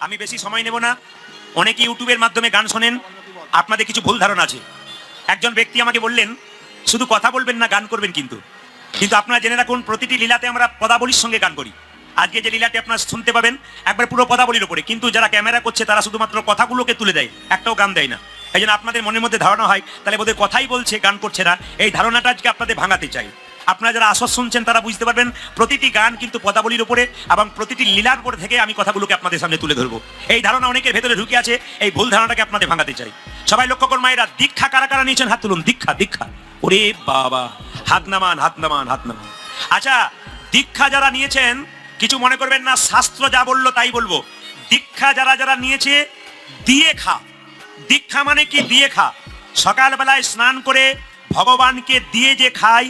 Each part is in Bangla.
আমি বেশি সময় নেব না। অনেকে ইউটিউবের মাধ্যমে গান শোনেন। আপনাদের কিছু ভুল ধারণা আছে। একজন ব্যক্তি আমাকে বললেন, শুধু কথা বলবেন না, গান করবেন কিন্তু। কিন্তু আপনারা জেনে রাখুন, প্রতিটি লীলাতে আমরা পদাবলীর সঙ্গে গান করি। আজকে যে লীলাটি আপনারা শুনতে পাবেন, একবার পুরো পদাবলীর উপরে। কিন্তু যারা ক্যামেরা করছে, তারা শুধুমাত্র কথাগুলোকে তুলে দেয়, একটাও গান দেয় না। এই জন্য আপনাদের মনের মধ্যে ধারণা হয়, তাহলে বোধহয় কথাই বলছে, গান করছে না। এই ধারণাটা আজকে আপনাদের ভাঙাতে চাই। আপনারা যারা আসর শুনছেন, তারা বুঝতে পারবেন, প্রতিটি গান কিন্তু পদাবলীর উপরে এবং প্রতিটি লীলার উপরে থেকে আমি কথাগুলোকে আপনাদের সামনে তুলে ধরবো। এই ধারণা অনেকের ভেতরে ঢুকে আছে, এই ভুল ধারণাটাকে আপনাদের ভাঙাতে চাই। সবাই লক্ষ্য করুন, মায়েরা, দীক্ষা কারা কারা নিয়েছেন? হাত তুলুন, দীক্ষা দীক্ষা। ওরে বাবা, হাত নামান হাত নামান হাত নামান। আচ্ছা দীক্ষা যারা নিয়েছেন, কিছু মনে করবেন না, শাস্ত্র যা বলল তাই বলব। দীক্ষা যারা যারা নিয়েছে, দিয়ে খা। দীক্ষা মানে কি? দিয়ে খা। সকালবেলায় স্নান করে ভগবানকে দিয়ে যে খায়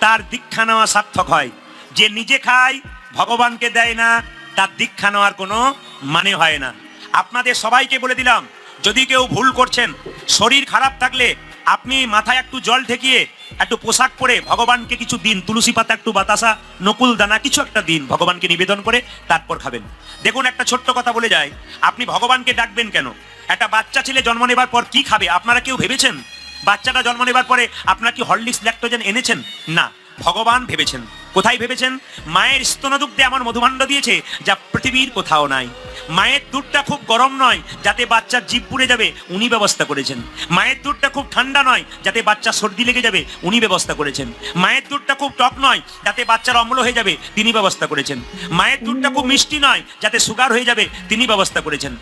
তার দীক্ষা নেওয়া সার্থক হয়। যে নিজে খায়, ভগবানকে দেয় না, তার দীক্ষা নেওয়ার কোনো মানে হয় না। আপনাদের সবাইকে বলে দিলাম, যদি কেউ ভুল করছেন, শরীর খারাপ থাকলে আপনি মাথায় একটু জল ঠেকিয়ে একটু পোশাক পরে ভগবানকে কিছু দিন, তুলসী পাতা একটু বাতাসা, নকুল দানা, কিছু একটা দিন ভগবানকে নিবেদন করে তারপর খাবেন। দেখুন, একটা ছোট্ট কথা বলে যায়, আপনি ভগবানকে ডাকবেন কেন? একটা বাচ্চা ছেলে জন্ম নেবার পর কি খাবে? আপনারা কেউ ভেবেছেন? বাচ্চাটা জন্ম নেবার পরে আপনার কি হরলিক্স ল্যাক্টোজেন এনেছেন? না ভগবান ভেবেছেন। কোথায় ভেবেছেন? মায়ের স্তনদুগ্ধে আমার মধুভাণ্ড দিয়েছে, যা পৃথিবীর কোথাও নাই। মায়ের দুধটা খুব গরম নয়, যাতে বাচ্চার জিভ পুড়ে যাবে, উনি ব্যবস্থা করেছেন। মায়ের দুধটা খুব ঠান্ডা নয়, যাতে বাচ্চা সর্দি লেগে যাবে, উনি ব্যবস্থা করেছেন। মায়ের দুধটা খুব টক নয়, যাতে বাচ্চার অম্ল হয়ে যাবে, তিনি ব্যবস্থা করেছেন। মায়ের দুধটা খুব মিষ্টি নয়, যাতে সুগার হয়ে যাবে, তিনি ব্যবস্থা করেছেন।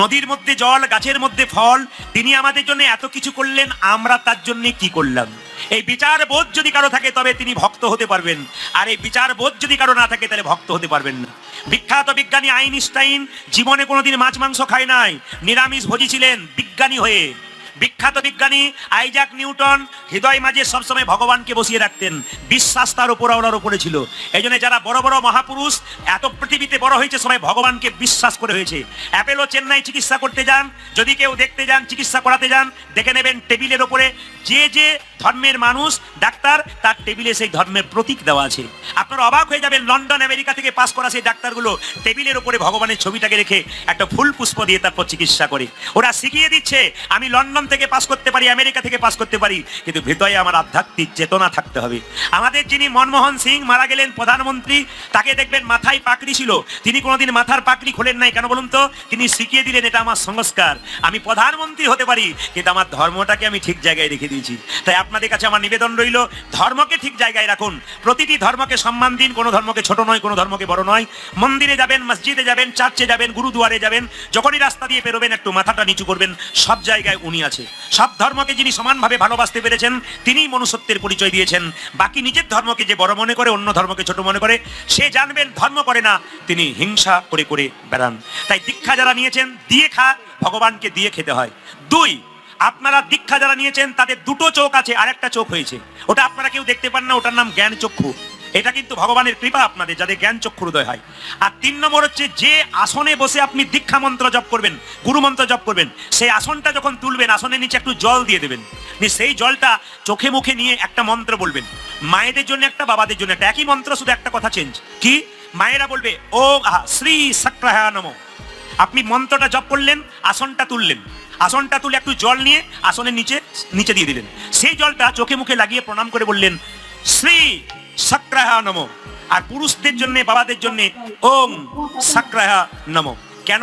নদীর মধ্যে জল, গাছের মধ্যে ফল, তিনি আমাদের জন্য এত কিছু করলেন, আমরা তার জন্য কি করলাম? এই বিচার বোধ যদি কারও থাকে, তবে তিনি ভক্ত হতে পারবেন। আর এই বিচার বোধ যদি কারও না থাকে, তাহলে ভক্ত হতে পারবেন না। বিখ্যাত বিজ্ঞানী আইনস্টাইন জীবনে কোনোদিন মাছ মাংস খায় নাই। নিরামিষ ভোজি ছিলেন বিজ্ঞানী হয়ে। বিখ্যাত বিজ্ঞানী আইজাক নিউটন হৃদয় মাঝে সবসময় ভগবানকে বসিয়ে রাখতেন। বিশ্বাস তার উপর ওনার উপরে ছিল। এই জন্য যারা বড় বড় মহাপুরুষ, এত পৃথিবীতে বড় হয়েছে, সবাই ভগবানকে বিশ্বাস করে হয়েছে। অ্যাপেলো চেন্নাই চিকিৎসা করতে যান। যদি কেউ দেখতে যান, চিকিৎসা করাতে যান, দেখে নেবেন টেবিলের ওপরে যে যে ধর্মের মানুষ, ডাক্তার, তার টেবিলে সেই ধর্মের প্রতীক দেওয়া আছে। আপনারা অবাক হয়ে যাবেন, লন্ডন, আমেরিকা থেকে পাস করা সেই ডাক্তারগুলো টেবিলের ওপরে ভগবানের ছবিটাকে রেখে একটা ফুল পুষ্প দিয়ে তারপর চিকিৎসা করে। ওরা শিখিয়ে দিচ্ছে, আমি লন্ডন থেকে পাস করতে পারি, আমেরিকা থেকে পাস করতে পারি, কিন্তু ভেতরে আমার আধ্যাত্মিক চেতনা থাকতে হবে। আমাদের যিনি মনমোহন সিং মারা গেলেন প্রধানমন্ত্রী, তাকে দেখবেন মাথায় পাকড়ি ছিল। তিনি কোনোদিন মাথার পাকড়ি খোলেন নাই, কেন বলুন তো? তিনি শিখিয়ে দিলেন, এটা আমার সংস্কার। আমি প্রধানমন্ত্রী হতে পারি, কিন্তু আমার ধর্মটাকে আমি ঠিক জায়গায় রেখে দিয়েছি। তাই আপনাদের কাছে আমার নিবেদন রইল, ধর্মকে ঠিক জায়গায় রাখুন। প্রতিটি ধর্মকে সম্মান দিন, কোনো ধর্মকে ছোট নয়, কোনো ধর্মকে বড় নয়। মন্দিরে যাবেন, মসজিদে যাবেন, চার্চে যাবেন, গুরুদুয়ারে যাবেন, যখনই রাস্তা দিয়ে পেরোবেন একটু মাথাটা নিচু করবেন, সব জায়গায় উনি আছে। সব ধর্মকে যিনি সমানভাবে ভালোবাসতে পেরেছেন, তিনিই মনুষ্যত্বের পরিচয় দিয়েছেন। বাকি নিজের ধর্মকে যে বড় মনে করে, অন্য ধর্মকে ছোট মনে করে, সে জানবেন ধর্ম করে না, তিনি হিংসা করে করে বেড়ান। তাই দীক্ষা যারা নিয়েছেন, দিয়ে খা, ভগবানকে দিয়ে খেতে হয়। দুই আপনারা দীক্ষা যারা নিয়েছেন, তাদের দুটো চোখ আছে আর একটা চোখ হয়েছে। ওটা আপনারা কেউ দেখতে পান না, ওটার নাম জ্ঞান চক্ষু। এটা কিন্তু ভগবানের কৃপা আপনাদের, যাদের জ্ঞান চক্ষুর উদয় হয়। আর তিন নম্বর হচ্ছে, যে আসনে বসে আপনি দীক্ষা মন্ত্র জপ করবেন, গুরু মন্ত্র জপ করবেন, সেই আসনটা যখন তুলবেন, আসনের নিচে একটু জল দিয়ে দেবেন। সেই জলটা চোখে মুখে নিয়ে একটা মন্ত্র বলবেন। মায়েদের জন্য একটা, বাবাদের জন্য একটা। একই মন্ত্র শুধু একটা কথা চেঞ্জ কি? মায়েরা বলবে ও আহা শ্রী সাক্রাহা নমঃ। আপনি মন্ত্রটা জপ করলেন, আসনটা তুললেন। আসনটা তুলে একটু জল নিয়ে আসনের নিচে নিচে দিয়ে দিলেন। সেই জলটা চোখে মুখে লাগিয়ে প্রণাম করে বললেন, শ্রী সাক্রাহা নম। আর পুরুষদের জন্য, বাবাদের জন্য, ওম সাক্রাহা নম। কেন?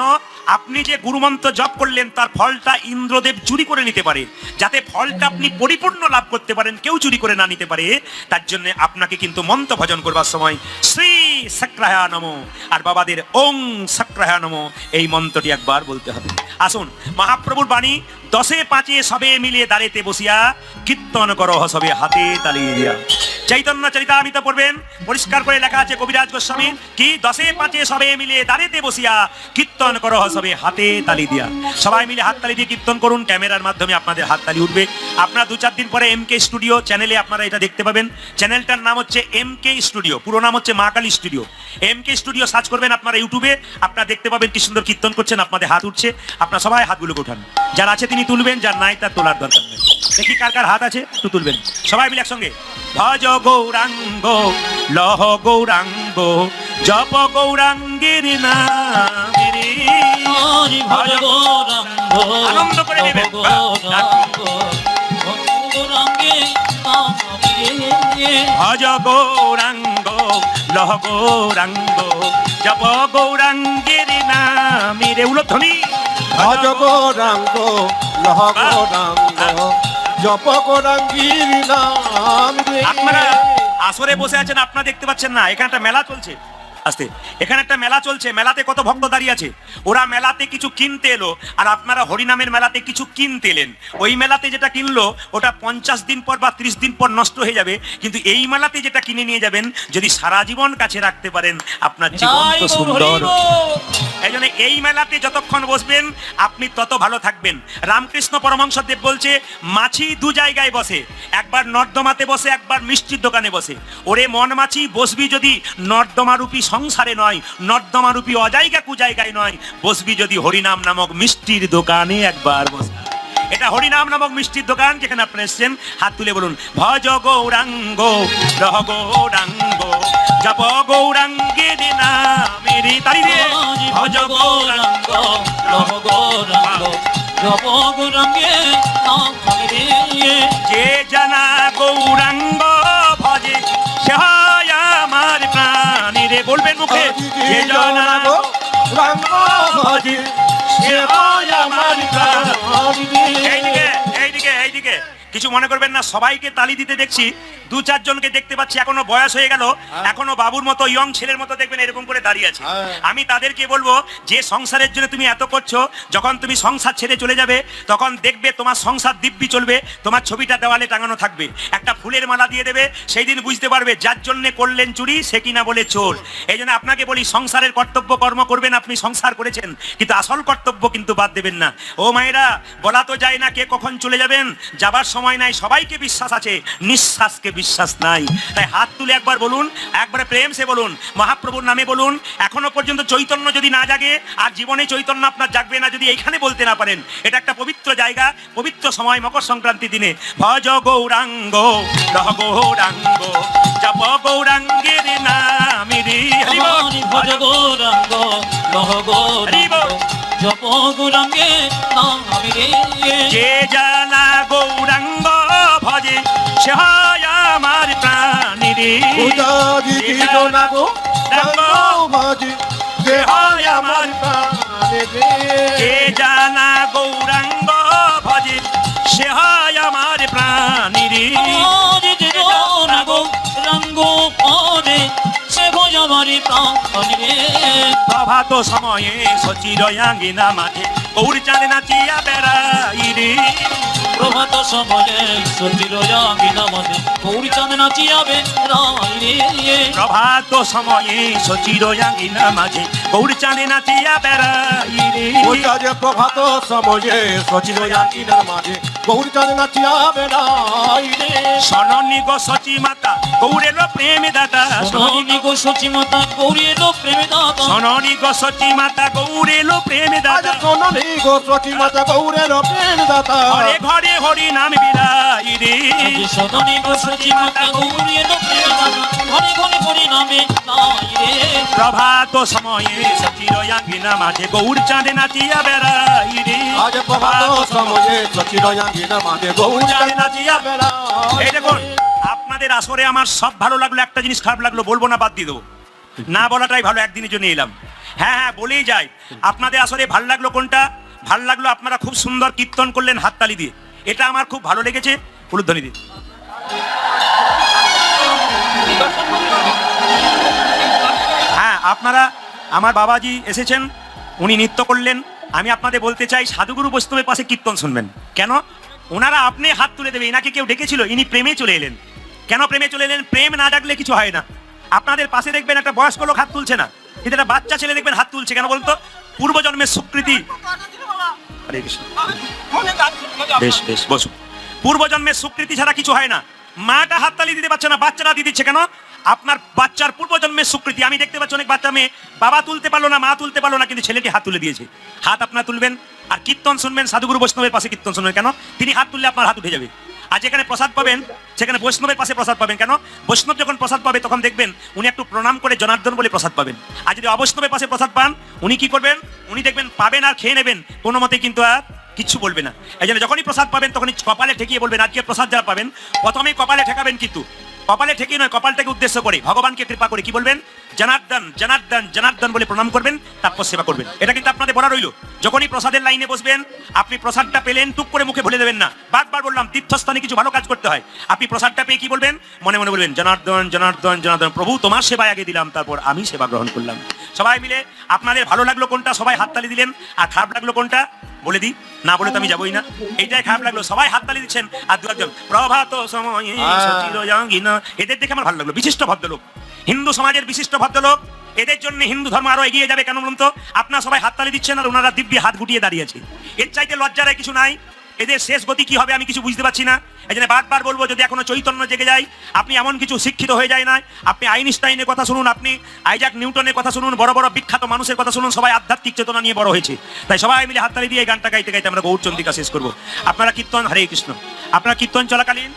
আপনি যে গুরুমন্ত্র জপ করলেন, তার ফলটা ইন্দ্রদেব চুরি করে নিতে পারে। যাতে ফলটা আপনি পরিপূর্ণ লাভ করতে পারেন, কেউ চুরি করে না নিতে পারে। তার জন্য আপনাকে কিন্তু মন্ত্র ভজন করবার সময় শ্রী সাক্রাহা নম, আর বাবাদের ওং সাক্রাহা নম, এই মন্ত্রটি একবার বলতে হবে। আসুন, মহাপ্রভুর বাণী, দশে পাঁচে সবে মিলিয়ে দাঁড়িতে বসিয়া কীর্তন করো, সবে হাতে তালিয়ে দিয়া। চৈতন্য চরিতামিত পড়বেন। পরিষ্কার করে লেখা আছে কবিরাজ গোস্বামী, কি দশে পাঁচে সবে মিলে দাঁড়িতে বসিয়া কীর্তন করো সবে হাতে তালি দিয়া। সবাই মিলে হাত তালি দিয়ে কীর্তন করুন, ক্যামেরার মাধ্যমে আপনাদের হাত তালি উঠবে। আপনারা দু চার দিন পরে এম কে স্টুডিও চ্যানেলে আপনারা এটা দেখতে পাবেন। চ্যানেলটার নাম হচ্ছে এম কে স্টুডিও, পুরো নাম হচ্ছে Ma Kali studio. M K studio search করবেন আপনারা ইউটিউবে, আপনারা দেখতে পাবেন কি সুন্দর কীর্তন করছেন, আপনাদের হাত উঠছে। আপনারা সবাই হাতগুলোকে উঠান যার আছে তিনি তুলবেন, যার নাই তার তোলার দরকার নেই। দেখি কার কার হাত আছে, একটু তুলবেন। সবাই মিলে একসঙ্গে। ভজ গৌরাঙ্গ লহ গৌরাঙ্গ জপ গৌরাঙ্গের নাম রে ভজ গৌরাঙ্গ আনন্দ করে নেবেন। গৌরাঙ্গ ভজ গৌরাঙ্গে লহ গৌরাঙ্গ জপ গৌরাঙ্গের নামিরে। উলধ্বনি। ভজ গৌরাঙ্গ লহ গৌরাঙ্গ আপনারা আসরে বসে আছেন আপনারা দেখতে পাচ্ছেন না এখানে একটা মেলা চলছে। আস্তে। এখানে একটা মেলা চলছে মেলাতে কত ভক্ত দাঁড়িয়ে আছে। ওরা মেলাতে কিছু কিনতে এলো আর আপনারা হরিনামের মেলাতে কিছু কিনতে এলেন। ওই মেলাতে যেটা কিনলো ওটা পঞ্চাশ দিন পর বা ত্রিশ দিন পর নষ্ট হয়ে যাবে কিন্তু এই মেলাতে যেটা কিনে নিয়ে যাবেন যদি সারা জীবন কাছে রাখতে পারেন আপনার জীবন তো সুন্দর। এই জন্য এই মেলাতে যতক্ষণ বসবেন আপনি তত ভালো থাকবেন। রামকৃষ্ণ পরমহংসদেব বলছে মাছি দু জায়গায় বসে একবার নর্দমাতে বসে একবার মিষ্টির দোকানে বসে। ওরে মন মাছি বসবি যদি নর্দমারূপী সংসারে নয়, নর্দমারূপী অজায়গা কু জায়গায় নয়। বসবি যদি হরিনাম নামক মিষ্টির দোকানে একবার বসবি এটা হরিনাম নামক মিষ্টির দোকান যেখানে আপনি এসছেন। হাত তুলে বলুন, ভজ গৌরাঙ্গ, রহ গৌরাঙ্গ, জপ তারি ভজ গৌরাঙ্গ গৌরাঙ্গ, জপ গৌরাঙ্গে যে জানা গৌরাঙ্গ ভজে। সে হয় আমার প্রাণী রে বলবেন মুখে যে জানা গৌরাঙ্গ ভজে সে হয় আমার প্রাণ। এইদিকে এইদিকে এইদিকে। কিছু মনে করবেন না সবাইকে তালি দিতে দেখছি। দু চারজনকে দেখতে পাচ্ছি এখনও বয়স হয়ে গেল। এখনও বাবুর মতো ইয়ং ছেলের মতো দেখবেন এরকম করে দাঁড়িয়ে আছে। হ্যাঁ। আমি তাদেরকে বলব যে সংসারের জন্য তুমি এত করছ যখন তুমি সংসার ছেড়ে চলে যাবে তখন দেখবে তোমার সংসার দিব্যি চলবে তোমার ছবিটা দেওয়ালে টাঙানো থাকবে। একটা ফুলের মালা দিয়ে দেবে সেই দিন বুঝতে পারবে যার জন্য করলেন চুরি সে কিনা বলে চোর। এই জন্য আপনাকে বলি সংসারের কর্তব্য কর্ম করবেন আপনি সংসার করেছেন কিন্তু আসল কর্তব্য কিন্তু বাদ দেবেন না। ও মায়েরা বলা তো যায় না কে কখন চলে যাবেন যাবার সময় নাই সবাইকে বিশ্বাস আছে নিঃশ্বাসকে বিশ্বাস নাই। তাই হাত তুলে একবার বলুন একবারে প্রেম সে বলুন মহাপ্রভুর নামে বলুন এখনও পর্যন্ত চৈতন্য যদি না জাগে আর জীবনে চৈতন্য আপনার জাগবে না যদি এইখানে বলতে না পারেন এটা একটা পবিত্র জায়গা পবিত্র সময় মকর সংক্রান্তি দিনে। ভজ গৌরাঙ্গ রহ গৌরাঙ্গ জপ গৌরাঙ্গের নামে রে হরি বল। ভজ গৌরাঙ্গ গৌরাঙ্গ জপ নামে যে জানা গৌরাঙ্গ ভজে সে হয় আমার প্রাণী রে। উদারি জনা গৌরাঙ্গ ভজে সে হয় আমার প্রাণ যে জানা গৌরাঙ্গ ভজে সে হয় আমার প্রভাত সময়ে সচির আঙ্গিনা মাঠে। গৌর চাঁদ নাচিয়া বেড়াই রে। প্রভাত সময়ে সচির আঙ্গিনা মধ্যে গৌরী চাঁদ নাচিয়াবে রাই রে। প্রভাত সময়ে সচির আঙ্গিনা মাঝে গৌর চাঁদ নাচিয়া বেড়াই রে। প্রভাত সময়ে সচিন আকিনার মাঝে গৌরী চাঁদ নাচিয়া বেড়াই রে সননি গো সচি মাতা গৌরের প্রেম দাতা সোনালী গো সচি মাতা গৌরী এলো প্রেমে দাতা সননি গো সচি মাতা গৌরের প্রেম আজ দাতা সোনালী গো সচি মাতা গৌরের প্রেম দাতা ঘরে ঘরে হরি নাম বিলাই রে। যে সদনী গো সচি মাতা গৌরী এলো দাতা ঘরে ঘরে হরি নামে রে। প্রভাত সময়ে সচির মাঝে গৌর চাঁদ নাচিয়া বেড়াই রে আজ প্রভাত সময়ে সচিন এই দেখুন আপনাদের আসরে আমার সব ভালো লাগল একটা জিনিস খারাপ লাগল বলব না বাদ দিয়ে দেবো। না বলাটাই ভালো একদিনের জন্য এলাম। হ্যাঁ হ্যাঁ বলেই যাই আপনাদের আসরে ভালো লাগল কোনটা? ভালো লাগল আপনারা খুব সুন্দর কীর্তন করলেন হাততালি দিয়ে। এটা আমার খুব ভালো লেগেছে। উলুধ্বনি দিয়ে হ্যাঁ আপনারা আমার বাবাজি এসেছেন উনি নৃত্য করলেন। আমি আপনাদের বলতে চাই সাধুগুরু বৈষ্ণবের পাশে কীর্তন শুনবেন। কেন? ওনারা আপনি হাত তুলে দেবে, এনাকে কেউ ডেকেছিল, ইনি প্রেমে চলে এলেন। কেন প্রেমে চলে এলেন? প্রেম না ডাকলে কিছু হয় না। আপনাদের পাশে দেখবেন একটা বয়স্ক লোক হাত তুলছে না। কিন্তু একটা বাচ্চা ছেলে দেখবেন হাত তুলছে, কেন বলতো পূর্বজন্মের স্বীকৃতি বেশ বেশ পূর্বজন্মের স্বীকৃতি ছাড়া কিছু হয় না। মাটা হাততালি দিতে পারছে না বাচ্চারা দিয়ে দিচ্ছে কেন? আপনার বাচ্চার পূর্বজন্মের স্বীকৃতি আমি দেখতে পাচ্ছি অনেক বাচ্চা মেয়ে। বাবা তুলতে পারল না, মা তুলতে পারল না, কিন্তু ছেলেটি হাত তুলে দিয়েছে। হাত আপনার তুলবেন আর কীর্তন শুনবেন, সাধুগুরু বৈষ্ণবের পাশে কীর্তন শুনবেন। কেন? তিনি হাত তুললে আপনার হাত উঠে যাবে। আর যেখানে প্রসাদ পাবেন, সেখানে বৈষ্ণবের পাশে প্রসাদ পাবেন। কেন? বৈষ্ণব যখন প্রসাদ পাবে, তখন দেখবেন উনি একটু প্রণাম করে জনার্দন বলে প্রসাদ পাবেন। আর যদি অবৈষ্ণবের পাশে প্রসাদ পান, উনি কি করবেন? উনি দেখবেন পাবেন আর খেয়ে নেবেন। কোনো মতে কিন্তু আর কিচ্ছু বলবে না। এই জন্য যখনই প্রসাদ পাবেন, তখনই কপালে ঠেকিয়ে বলবেন, আজকে প্রসাদ যারা পাবেন, প্রথমেই কপালে ঠেকাবেন কিন্তু। কপালে ঠেকি নয় কপালটাকে উদ্দেশ্য করে। ভগবানকে কৃপা করে কি বলবেন? জনার্দন জনার্দন জনার্দন বলে প্রণাম করবেন তারপর সেবা করবেন। এটা কিন্তু আপনাদের বলা রইল। যখনই প্রসাদের লাইনে বসবেন আপনি প্রসাদটা পেলেন টুক করে মুখে ভুলে দেবেন না। বারবার বললাম তীর্থস্থানে কিছু ভালো কাজ করতে হয়। আপনি প্রসাদটা পেয়ে কি বলবেন? মনে মনে বলবেন জনার্দন জনার্দন জনার্দন প্রভু তোমার সেবায় আগে দিলাম তারপর আমি সেবা গ্রহণ করলাম। সবাই মিলে আপনাদের ভালো লাগল কোনটা? সবাই হাততালি দিলেন। আর খারাপ লাগল কোনটা? বলে দিই না বলে তো আমি যাবোই না। এইটাই খারাপ লাগল। সবাই হাততালি দিচ্ছেন। আর দু একজন প্রভাত সময় এদের দেখে আমার ভালো লাগল। বিশিষ্ট ভদ্রলোক। হিন্দু সমাজের বিশিষ্ট ভদ্রলোক, এদের জন্য হিন্দু ধর্ম আরও এগিয়ে যাবে কেন বলুন তো? আপনার সবাই হাততালি দিচ্ছেন আর ওনারা দিব্যি হাত গুটিয়ে দাঁড়িয়েছে। এর চাইতে লজ্জার কিছু নাই। এদের শেষ গতি কি হবে আমি কিছু বুঝতে পারছি না। এই জন্য বারবার বলব, যদি এখনও চৈতন্য জেগে যায়, আপনি এমন কিছু শিক্ষিত হয়ে যায় না। আপনি আইনস্টাইনের কথা শুনুন, আপনি আইজাক নিউটনের কথা শুনুন, বড় বড় বিখ্যাত মানুষের কথা শুনুন, সবাই আধ্যাত্মিক চেতনা নিয়ে বড় হয়েছে। তাই সবাই মিলে হাততালি দিয়ে গানটা গাইতে গাইতে আমরা গৌরচন্দিকা শেষ করব। আপনারা কীর্তন, হরে কৃষ্ণ। আপনারা কীর্তন চলাকালীন,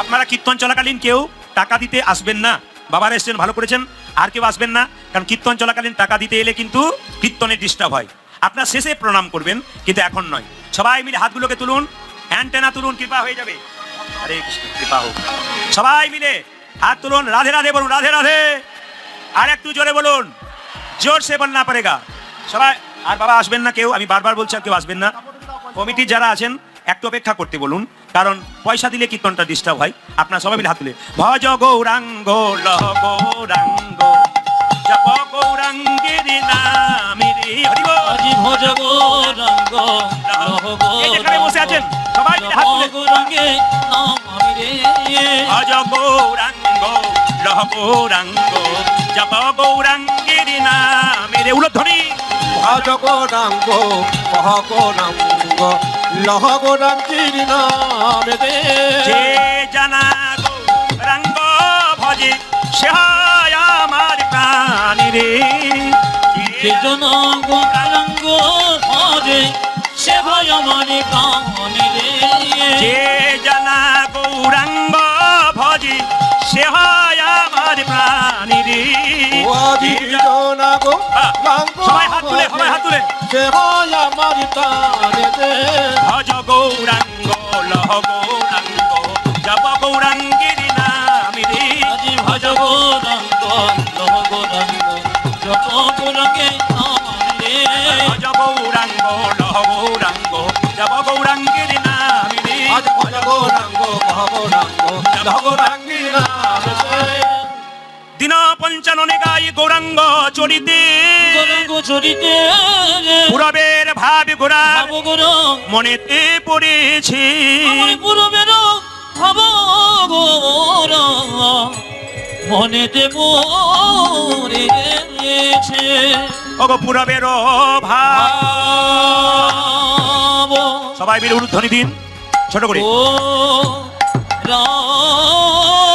আপনারা কীর্তন চলাকালীন কেউ টাকা দিতে আসবেন না। বাবার এসছেন, ভালো করেছেন। আর কেউ আসবেন না, কারণ কীর্তন চলাকালীন টাকা দিতে এলে কিন্তু কীর্তনে ডিস্টার্ব হয়। আপনার শেষে প্রণাম করবেন, কিন্তু এখন নয়। সবাই মিলে হাতগুলোকে তুলুন অ্যান্টেনা তুলুন, কৃপা হয়ে যাবে। হরে কৃষ্ণ, কৃপা হোক। সবাই মিলে হাত তুলুন, রাধে রাধে বলুন, রাধে রাধে। আর একটু জোরে বলুন, জোর সে বলনা পারেগা। সবাই, আর বাবা আসবেন না কেউ, আমি বারবার বলছি আর কেউ আসবেন না। কমিটির যারা আছেন অপেক্ষা করতে বলুন কারণ পয়সা দিলে কীর্তনটা ডিস্টার্ব হয় আপনার সবাই মিলে হাত তুলে ভজ গৌরাঙ্গ লহ গৌরাঙ্গ জপ গৌরাঙ্গের নামেরে হরি বল। আজি ভজ গৌরাঙ্গ লহ যেখানে বসে আছেন, সবাই মিলে হাত তুলে। গৌরাঙ্গে নাম আমি রে ভজ গৌরাঙ্গ লহ গৌরাঙ্গ জপ গৌরাঙ্গের নামেরে উলধ্বনি ভজ গোরাঙ্গ কহ গোরাঙ্গ লহ গোরাঙ্গির নামে দে। যে জানা রঙ্গ ভজে সে হয় আমার প্রাণী রে। যে জন রঙ্গ ভজে সে আমার কামনি রে। যে জানা গৌরাঙ্গ সবাই হাত তুলে, সবাই হাত তুলে। সে আমার গৌরাঙ্গ লহ গৌরাঙ্গ জপ গৌরাঙ্গের নামে রে। আজি ভজ গৌরাঙ্গ লহ গৌরাঙ্গ যত গৌরাঙ্গে নাম আমি রে। ভজ গৌরাঙ্গ লহ গৌরাঙ্গ জপ গৌরাঙ্গের নামে রে। ভজ গোরাঙ্গ গোরাঙ্গ লহ গোরাঙ্গির নামে দে দিন পঞ্চাননে গাই গৌরাঙ্গ চরিতে। গৌরাঙ্গ চরিতে। পুরবের ভাব গোরা মনেতে পড়েছে। পূর্বের ভাব গৌরাঙ্গ মনেতে পড়েছে। ওগো পুরবের ভাব। সবাই মিলে উলুধ্বনি দিন ছোট করে। ও রাম।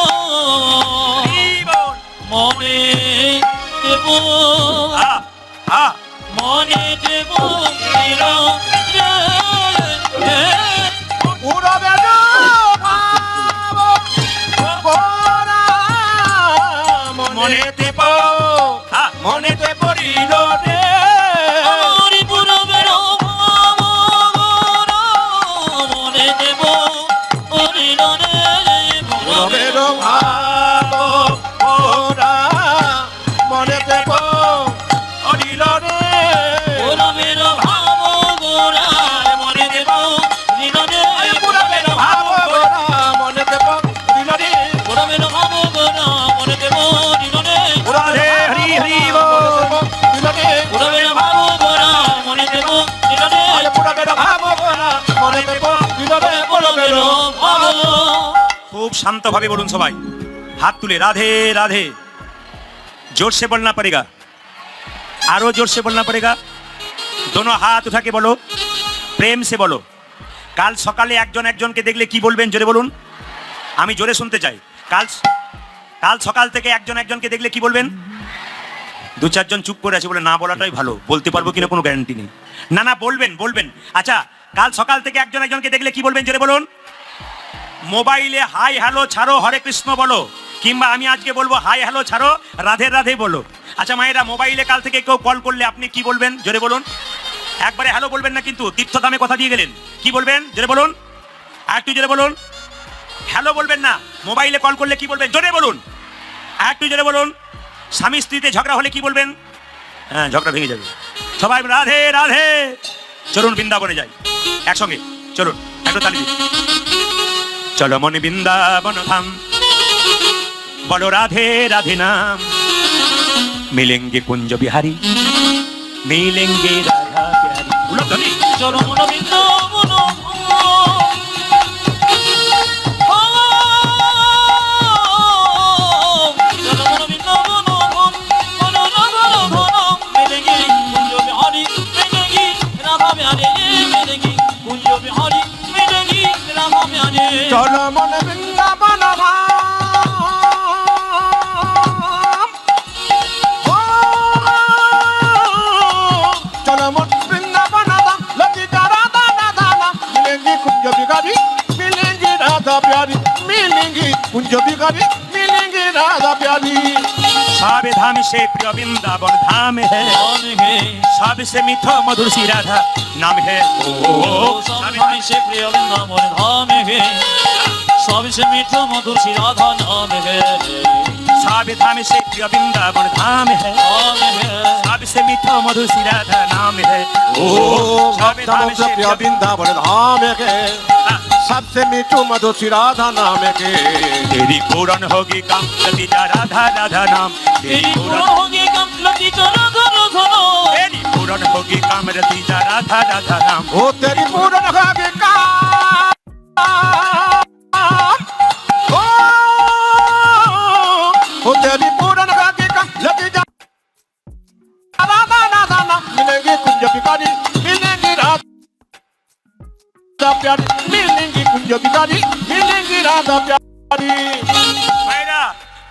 আ, মনে দেব উড়বে মনেতে পাও মনেতে পড়িল রে শান্তভাবে বলুন সবাই। হাত তুলে, রাধে রাধে। जोर বলনা পড়েগা আরও জোরসে বলনা পড়েগা দোনো হাত উঠাকে বলো প্রেম সে বলো। কাল সকালে একজন একজনকে দেখলে কি বলবেন, জোরে বলুন। আমি জোরে শুনতে চাই। কাল কাল সকাল থেকে একজন একজনকে দেখলে কি বলবেন? দু চারজন চুপ করে আছে বলে না বলাটাই ভালো। বলতে পারব কিনা কোনো গ্যারান্টি নেই। না না, বলবেন বলবেন। আচ্ছা কাল সকাল থেকে একজন একজনকে দেখলে কি বলবেন, জোরে বলুন। মোবাইলে হাই, হ্যালো, ছাড়ো, হরে কৃষ্ণ বলো। কিংবা আমি আজকে বলব, হাই, হ্যালো, ছাড়ো, রাধে রাধে বলো। আচ্ছা মায়েরা, মোবাইলে কাল থেকে কেউ কল করলে আপনি কি বলবেন? জোরে বলুন। একবারে হ্যালো বলবেন না কিন্তু তীর্থধামে কথা দিয়ে গেলেন। কি বলবেন? জোরে বলুন। একটু জোরে বলুন। হ্যালো বলবেন না, মোবাইলে কল করলে কি বলবেন? জোরে বলুন। আর একটু জোরে বলুন। স্বামী স্ত্রীতে ঝগড়া হলে কি বলবেন? হ্যাঁ ঝগড়া ভেঙে যাবে। সবাই রাধে রাধে। চলুন বৃন্দাবনে যাই। একসঙ্গে, চলুন, একটু তালি। চলো মনে বৃন্দাবন ধাম। বলো রাধে রাধে নাম। মিলেঙ্গে কুঞ্জ বিহারী, মিলেঙ্গে রাধা বিহারী চলো মনে বৃন্দাবন সবে ধাম সে প্রিয় বৃন্দাবন ধাম। হে সব সে মিঠ মধুর শ্রী রাধা নাম হে। সবে ধাম সে প্রিয় বৃন্দাবন ধাম হে। সব সে মিঠ মধুর শ্রী রাধা নাম হে। সবে ধাম সে প্রিয় বৃন্দাবন ধাম হে। সব সে মিঠ মধুর শ্রী রাধা নাম হে। ओ सबे धाम भक्तों से प्रिय वृंदावन धाम के सबसे मीठू मधुर श्री राधा नाम के तेरी पूर्ण होगी काम लतीजा राधा राधा नाम तेरी तेरी पूर्ण पूर्ण होगी कम लती चला धरो धरो तेरी पूर्ण होगी काम रतीजा राधा राधा नाम ओ तेरी पूर्ण होगी काम sana minengi kunja bikadi minengi rada pyari minengi kunja bikadi minengi rada pyari मेरा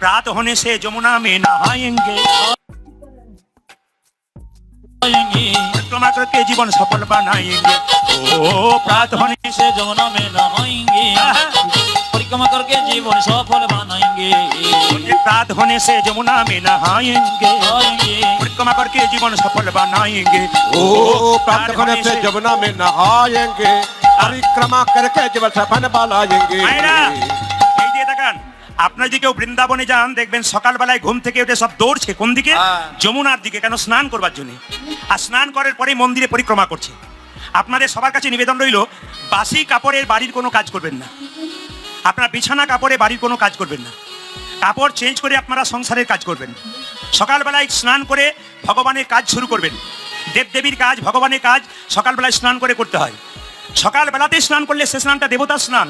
रात होने से जमुना में नहाएँगे परिक्रमा करके जीवन सफल बनाएँगे ओ प्रात होने से जमुना में नहाएँगे परिक्रमा करके जीवन सफल बनाएंगे प्रात होने से जमुना में नहाएंगे आएंगे परिक्रमा करके जीवन सफल बनाएंगे ओ प्राप्त होने से जमुना में नहाएंगे परिक्रमा करके जीवन सफल बनाएंगे মায়েরা এই দিয়ে দেখান আপনার যদি কেউ বৃন্দাবনে যান দেখবেন সকালবেলায় ঘুম থেকে উঠে সব দৌড়ছে কোন দিকে হ্যাঁ। যমুনার দিকে কেন স্নান করবার জন্য আর স্নান করার পরে মন্দিরে পরিক্রমা করছে আপনাদের সবার কাছে নিবেদন রইল বাসি কাপড়ের বাড়ির কোনো কাজ করবেন না আপনার বিছানা, কাপড়ে বাড়ির কোনো কাজ করবেন না। কাপড় চেঞ্জ করে আপনারা সংসারের কাজ করবেন। সকালবেলায় স্নান করে ভগবানের কাজ শুরু করবেন। দেবদেবীর কাজ, ভগবানের কাজ সকালবেলায় স্নান করে করতে হয়। সকালবেলাতে স্নান করলে সে স্নানটা দেবতার স্নান।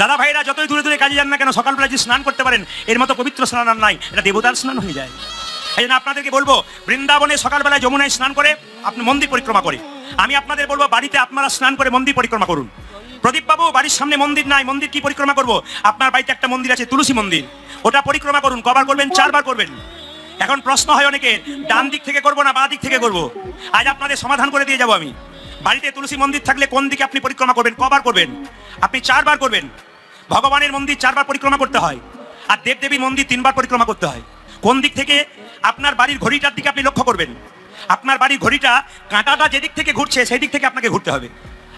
দাদা ভাইরা যতই দূরে দূরে কাজে যান না কেন সকালবেলা যে স্নান করতে পারেন, এর মতো পবিত্র স্নান আর নাই, এটা দেবতার স্নান হয়ে যায়। এই জন্য আপনাদেরকে বলব, বৃন্দাবনে সকালবেলায় যমুনায় স্নান করে আপনি মন্দির পরিক্রমা করে। আমি আপনাদের বলব, বাড়িতে আপনারা স্নান করে মন্দির পরিক্রমা করুন। প্রদীপ বাবু বাড়ির সামনে মন্দির নাই, মন্দির কি পরিক্রমা করব? আপনার বাড়িতে একটা মন্দির আছে, তুলসী মন্দির। ওটা পরিক্রমা করুন, কবার করবেন, চারবার করবেন। এখন প্রশ্ন হয় অনেকে ডান দিক থেকে করব না বাঁ দিক থেকে করব? আজ আপনাদের সমাধান করে দিয়ে যাব আমি। বাড়িতে তুলসী মন্দির থাকলে কোন দিকে আপনি পরিক্রমা করবেন, কবার করবেন? আপনি চারবার করবেন। ভগবানের মন্দির চারবার পরিক্রমা করতে হয়, আর দেবদেবীর মন্দির তিনবার পরিক্রমা করতে হয়। কোন দিক থেকে? আপনার বাড়ির ঘড়িটার দিকে আপনি লক্ষ্য করবেন। আপনার বাড়ির ঘড়িটা কাঁটাটা যেদিক থেকে ঘুরছে, সেই দিক থেকে আপনাকে ঘুরতে হবে।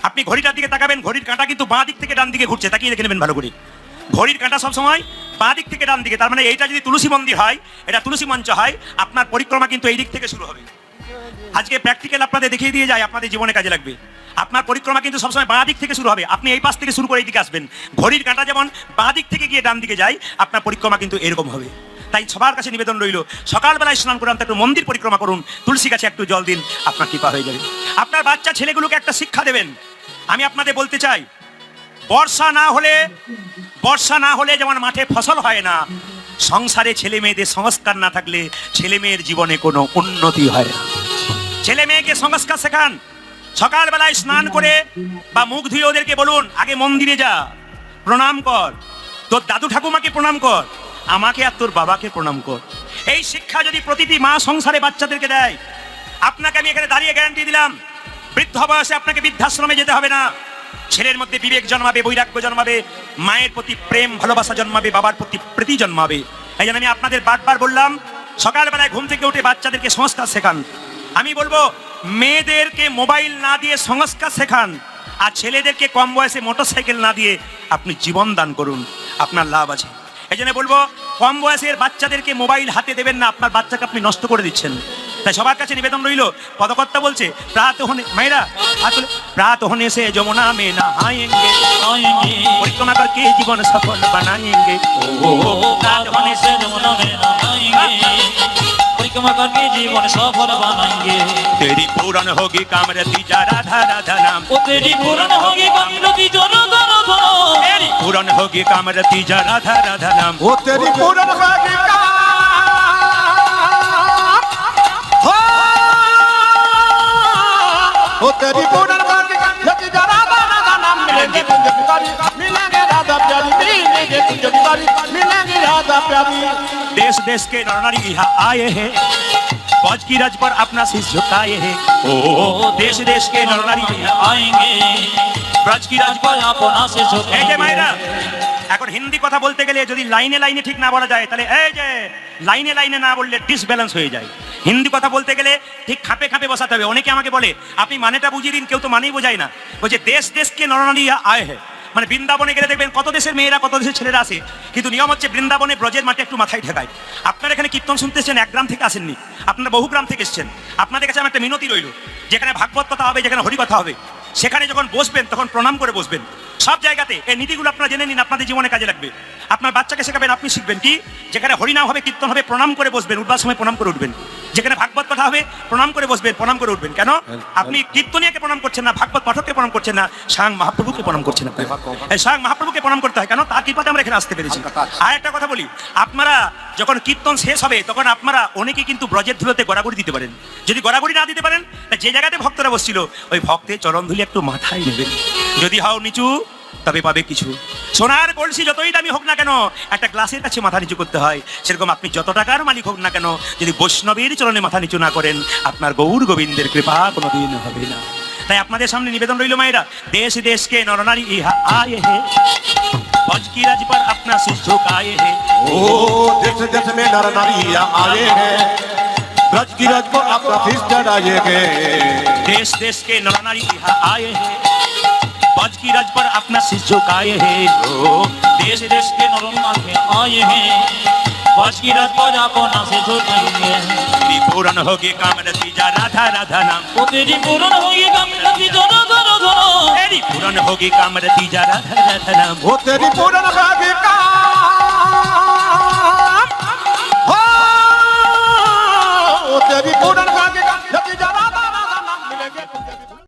আপনি ঘড়িটার দিকে তাকাবেন, ঘড়ির কাঁটা কিন্তু বাঁ দিক থেকে ডান দিকে ঘুরছে, তাকিয়ে দেখে নেবেন ভালো করে। ঘড়ির কাঁটা সবসময় বাঁ দিক থেকে ডান দিকে, তার মানে এইটা যদি তুলসী মন্দির হয়, এটা তুলসী মঞ্চ হয়, আপনার পরিক্রমা কিন্তু এই দিক থেকে শুরু হবে। আজকে প্র্যাকটিক্যাল আপনাদের দেখিয়ে দিয়ে যায়, আপনাদের জীবনে কাজে লাগবে। আপনার পরিক্রমা কিন্তু সবসময় বাঁ দিক থেকে শুরু হবে, আপনি এই পাশ থেকে শুরু করে এই দিকে আসবেন। ঘড়ির কাঁটা যেমন বাঁ দিক থেকে গিয়ে ডান দিকে যায়, আপনার পরিক্রমা কিন্তু এরকম হবে। তাই সবার কাছে নিবেদন রইল, সকালবেলায় স্নান করে একটু মন্দির পরিক্রমা করুন, তুলসী গাছে একটু জল দিন, আপনার কৃপা হয়ে যাবে। আপনার বাচ্চা ছেলেগুলোকে একটা শিক্ষা দেবেন। আমি আপনাদের বলতে চাই, বর্ষা না হলে, বর্ষা না হলে যেমন মাঠে ফসল হয় না, সংসারে ছেলে মেয়েদের সংস্কার না থাকলে ছেলে মেয়ের জীবনে কোনো উন্নতি হয় না। ছেলে মেয়েকে সংস্কার শেখান, সকালবেলায় স্নান করে বা মুখ ধুয়ে ওদেরকে বলুন, আগে মন্দিরে যা, প্রণাম কর, তোর দাদু ঠাকুমাকে প্রণাম কর। আমাকে আর তোর বাবাকে প্রণাম কর। এই শিক্ষা যদি প্রতিটি মা সংসারে বাচ্চাদেরকে দেয়, আপনাকে আমি এখানে দাঁড়িয়ে গ্যারান্টি দিলাম, বৃদ্ধ বয়সে আপনাকে বৃদ্ধাশ্রমে যেতে হবে না। ছেলের মধ্যে বিবেক জন্মাবে, বৈরাগ্য জন্মাবে, মায়ের প্রতি প্রেম, ভালোবাসা জন্মাবে, বাবার প্রতি প্রীতি জন্মাবে। এই জন্য আমি আপনাদের বারবার বললাম, সকালবেলায় ঘুম থেকে উঠে বাচ্চাদেরকে সংস্কার শেখান। আমি বলব, মেয়েদেরকে মোবাইল না দিয়ে সংস্কার শেখান, আর ছেলেদেরকে কম বয়সে মোটরসাইকেল না দিয়ে আপনি জীবন দান করুন। আপনার লাভ আছে। এই জন্য বলবো কম বয়সের বাচ্চাদেরকে মোবাইল হাতে দেবেন না আপনার বাচ্চাকে আপনি নষ্ট করে দিচ্ছেন তাই সবার কাছে নিবেদন রইল পদকর্তা বলছে প্রাত হনে মায়েরা হাত তুলে, প্রাত হনে সে যমুনা মে নহায়েঙ্গে आएंगे পরিক্রমা করকে জীবন সফল বানায়েঙ্গে ओ रात होने से जमुना में नहाएंगे परिक्रमा करके जीवन सफल बनाएंगे तेरी पूरन होगी कामरती जा राधा राधा नाम ओ तेरी पूर्ण होगी कमिलती जोरो दोनो दोनो पूरन होगी कामरती जा राधा राधा नाम वो तेरी पूरन होगी हो। तेरी पूरन होगी राधा राधा नाम मिलेंगे कुंज बिहारी मिलेंगे राधा प्यारी मिलेंगे कुंज बिहारी मिलेंगे राधा प्यारी। देश देश के नरनारी यहाँ आए हैं। फौज की रज पर अपना शीश झुकाए हैं। ओ देश देश के नरनारी यहाँ आएँगे। ব্রাজ কি এখন হিন্দি কথা বলতে গেলে যদি লাইনে লাইনে ঠিক না বলা যায় তাহলে এই যে লাইনে লাইনে না বললে ডিসব্যালেন্স হয়ে যায়। হিন্দি কথা বলতে গেলে ঠিক খাপে খাপে বসাতে হবে। অনেকে আমাকে বলে আপনি মানেটা বুঝিয়ে দিন কেউ তো মানেই বোঝায় না। বলছে দেশ দেশকে নরনারী আয় হে। মানে বৃন্দাবনে গেলে দেখবেন কত দেশের মেয়েরা কত দেশের ছেলেরা আসে। কিন্তু নিয়ম হচ্ছে বৃন্দাবনে ব্রজের মাঠে একটু মাথায় ঠেকায়। আপনারা এখানে কীর্তন শুনতেছেন? এক গ্রাম থেকে আসেননি। আপনারা বহু গ্রাম থেকে এসছেন। আপনাদের কাছে আমার একটা মিনতি রইল। যেখানে ভাগবত কথা হবে যেখানে হরিকথা হবে। সেখানে যখন বসবেন, তখন প্রণাম করে বসবেন। সব জায়গাতে এই নীতিগুলো আপনারা জেনে নিন, আপনাদের জীবনে কাজে লাগবে। আপনার বাচ্চাকে শেখাবেন, আপনি শিখবেন। কি? যেখানে হরিনাম হবে, কীর্তন হবে, প্রণাম করে বসবেন উঠবার সময় প্রণাম করে উঠবেন। যেখানে ভাগবত কথা হবে প্রণাম করে বসবেন প্রণাম করে উঠবেন। কেন? আপনি কীর্তনিয়াকে প্রণাম করছেন না ভাগবত পাঠককে প্রণাম করছেন না স্বয়ং মহাপ্রভুকে প্রণাম করছেন আপনি স্বয়ং মহাপ্রভুকে প্রণাম করতে হয়। কেন? তার কৃপাতে আমরা এখানে আসতে পেরেছি। আর একটা কথা বলি আপনারা যখন কীর্তন শেষ হবে তখন আপনারা অনেকে কিন্তু ব্রজের ধুলোতে গড়াগড়ি দিতে পারেন। যদি গড়াগড়ি না দিতে পারেন যে জায়গাতে ভক্তরা বসছিল ওই ভক্তের চরণ ধুলি একটু মাথায় নেবেন। যদি হও নিচু তবে পাবে কিছু সোনার কলসি যতই দামি হোক না কেন একটা গ্লাসের কাছে মাথা নিচু করতে হয় সেরকম আপনি যত টাকার মালিক হোক না কেন যদি বৈষ্ণবের চরণে মাথা নিচু না করেন আপনার গৌর গোবিন্দের কৃপা কোনোদিন হবে না তাই আপনাদের সামনে নিবেদন রইল মায়েরা দেশ দেশকে নরনারী ইহা আয়ে হে बज की रज पर अपना सिर झुकाए है ओ देश देश में नर नारियां आए हैं ब्रज की रज को अपना फिर चढ़ाएंगे देश देश के नर नारी यहाँ आए हैं बज की रज पर अपना सिर झुकाए हैं ओ देश देश के नरोन्ना के आए हैं बच की रात पर अपना से झुकेंगे तेरी पूरन होगी कामरती जा राधा राधा नाम ओ तेरी पूर्ण होगी कमिलती जोरो दोनो दोनो तेरी पूरन होगी कामरती जा राधा राधा नाम वो तेरी पूरन होगी काम हो वो तेरी पूरन